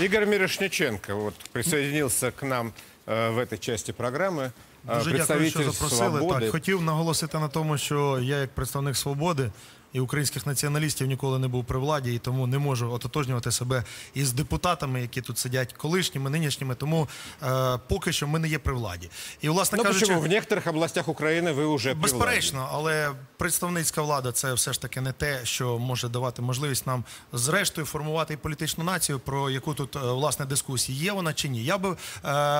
Игорь Мирошниченко вот присоединился к нам э, в этой части программы. Э, Дуже дякую, що представитель запросили. «Свободы». Так, хотів наголосити на тому, що я, як представник свободи і українських націоналістів, ніколи не був при владі, і тому не можу ототожнювати себе із депутатами, які тут сидять, колишніми, нинішніми. Тому е, поки що ми не є при владі. І, власне Ну кажучи, почему? В некоторых областях Украины вы уже при власти. Безперечно, але представницька влада це все ж таки не те, що може давати можливість нам зрештою формувати і політичну націю, про яку тут е, власне дискусії є вона чи ні. Я би е,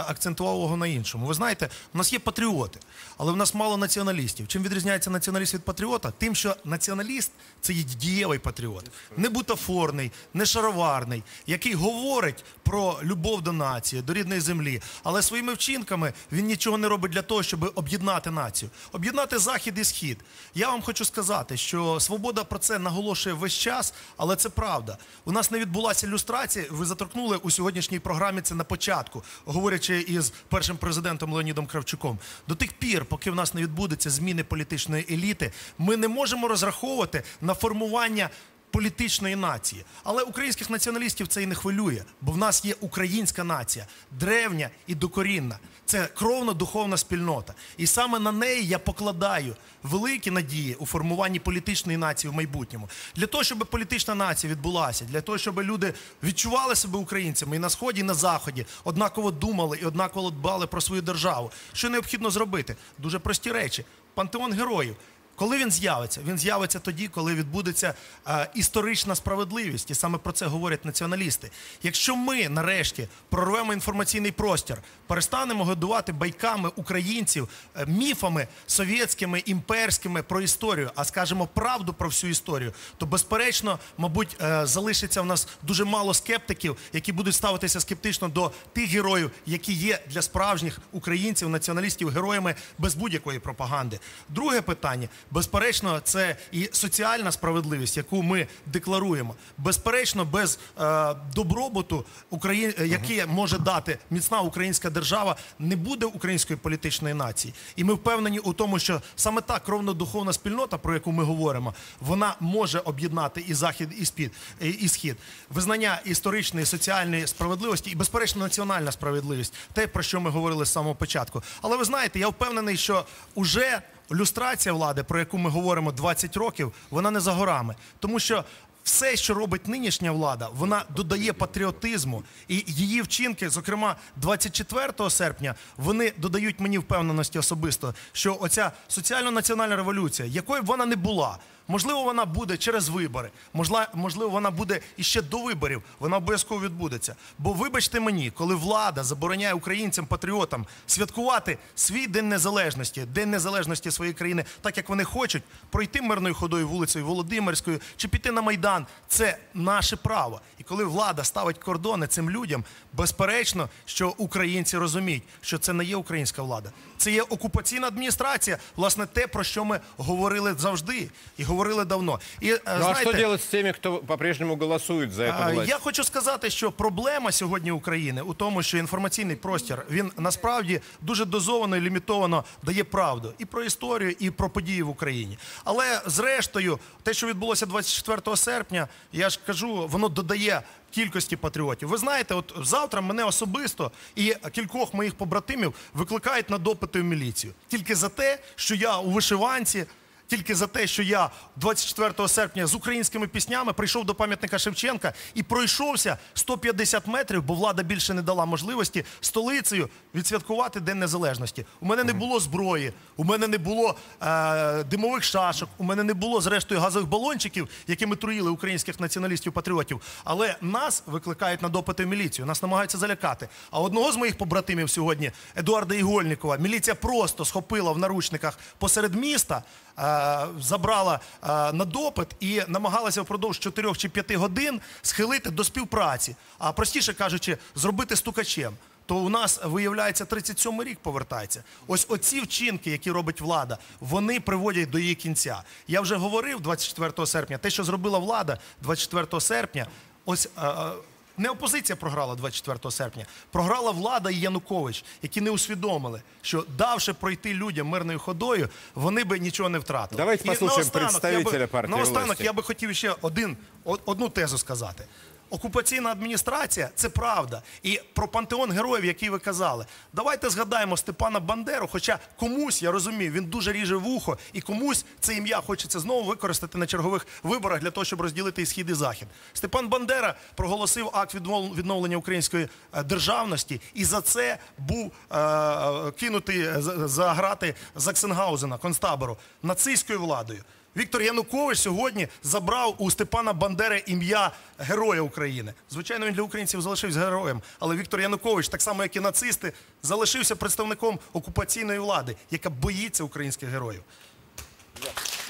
акцентував увагу на іншому. Ви знаєте, у нас є патріоти, але в нас мало націоналістів. Чим відрізняється націоналіст від патріота? Тим, що націоналіст це є дієвий патріот, не бутафорний, не шароварний, який говорить про любов до нації, до рідної землі, але своїми вчинками він нічого не робить для того, щоб об'єднати націю, об'єднати захід і схід. Я вам хочу сказати, що свобода про це наголошує весь час, але це правда. У нас не відбулася ілюстрація. Ви заторкнули у сьогоднішній програмі це на початку, говорячи із першим президентом Леонідом Кравчуком. До тих пір, поки в нас не відбудеться зміни політичної еліти, ми не можемо розраховувати на формування політичної нації. Але українських націоналістів це і не хвилює, бо в нас є українська нація, древня і докорінна. Це кровно-духовна спільнота. І саме на неї я покладаю великі надії у формуванні політичної нації в майбутньому. Для того, щоб політична нація відбулася, для того, щоб люди відчували себе українцями і на сході, і на заході, однаково думали і однаково дбали про свою державу. Що необхідно зробити? Дуже прості речі. Пантеон героїв. Коли він з'явиться? Він з'явиться тоді, коли відбудеться е, історична справедливість, і саме про це говорять націоналісти. Якщо ми нарешті прорвемо інформаційний простір, перестанемо годувати байками українців, е, міфами совєтськими, імперськими про історію, а скажемо правду про всю історію, то безперечно, мабуть, е, залишиться в нас дуже мало скептиків, які будуть ставитися скептично до тих героїв, які є для справжніх українців, націоналістів, героями без будь-якої пропаганди. Друге питання. Безперечно, це і соціальна справедливість, яку ми декларуємо. Безперечно, без е, добробуту, Украї... е, який може дати міцна українська держава, не буде української політичної нації. І ми впевнені у тому, що саме та кровно-духовна спільнота, про яку ми говоримо, вона може об'єднати і захід, і спід, і, і схід. Визнання історичної, соціальної справедливості і, безперечно, національна справедливість те, про що ми говорили з самого початку. Але ви знаєте, я впевнений, що уже люстрація влади, про яку ми говоримо 20 років, вона не за горами, тому що. Все, що робить нинішня влада, вона додає патріотизму, і її вчинки, зокрема 24 серпня, вони додають мені впевненості особисто, що оця соціально-національна революція, якою б вона не була, можливо, вона буде через вибори, можливо, вона буде іще до виборів, вона обов'язково відбудеться. Бо вибачте мені, коли влада забороняє українцям, патріотам святкувати свій день незалежності, день незалежності своєї країни, так як вони хочуть, пройти мирною ходою вулицею Володимирською чи піти на майдан, це наше право. І коли влада ставить кордони цим людям, безперечно, що українці розуміють, що це не є українська влада, це є окупаційна адміністрація, власне, те, про що ми говорили завжди і говорили давно. І е, Ну а знаєте, что делать с теми, кто по-прежнему голосует за эту власть? Я хочу сказати, що проблема сьогодні України у тому, що інформаційний простір він насправді дуже дозовано і лімітовано дає правду і про історію, і про події в Україні. Але зрештою, те, що відбулося 24 серпня, я ж кажу, воно додає. Кількості патріотів. Ви знаєте, от завтра мене особисто і кількох моїх побратимів викликають на допити в міліцію. Тільки за те, що я у вишиванці, тільки за те, що я 24 серпня з українськими піснями прийшов до пам'ятника Шевченка і пройшовся 150 метрів, бо влада більше не дала можливості столицею відсвяткувати День Незалежності. У мене не було зброї, у мене не було е, димових шашок, у мене не було зрештою газових балончиків, якими труїли українських націоналістів-патріотів. Але нас викликають на допити в міліцію, нас намагаються залякати. А одного з моїх побратимів сьогодні, Едуарда Ігольнікова, міліція просто схопила в наручниках посеред міста. Е, Забрала е, на допит і намагалася впродовж 4 чи 5 годин схилити до співпраці, а простіше кажучи, зробити стукачем. То у нас виявляється 37 рік повертається. Ось оці вчинки, які робить влада, вони приводять до її кінця. Я вже говорив 24 серпня. Те, що зробила влада 24 серпня, ось. Не опозиція програла 24 серпня, програла влада і Янукович, які не усвідомили, що давши пройти людям мирною ходою, вони би нічого не втратили. Давайте послухаємо представителя партії Наостанок я би хотів ще один, одну тезу сказати. Окупаційна адміністрація це правда. І про пантеон героїв, який ви казали. Давайте згадаємо Степана Бандеру. Хоча комусь, я розумію, він дуже ріже вухо, і комусь це ім'я хочеться знову використати на чергових виборах для того, щоб розділити і схід і захід. Степан Бандера проголосив акт відновлення української е, державності, і за це був е, е, кинутий е, за грати Заксенгаузена, концтабору, нацистською владою. Віктор Янукович сьогодні забрав у Степана Бандери ім'я Героя України. Звичайно, він для українців залишився героєм, але Віктор Янукович, так само як і нацисти, залишився представником окупаційної влади, яка боїться українських героїв.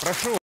Прошу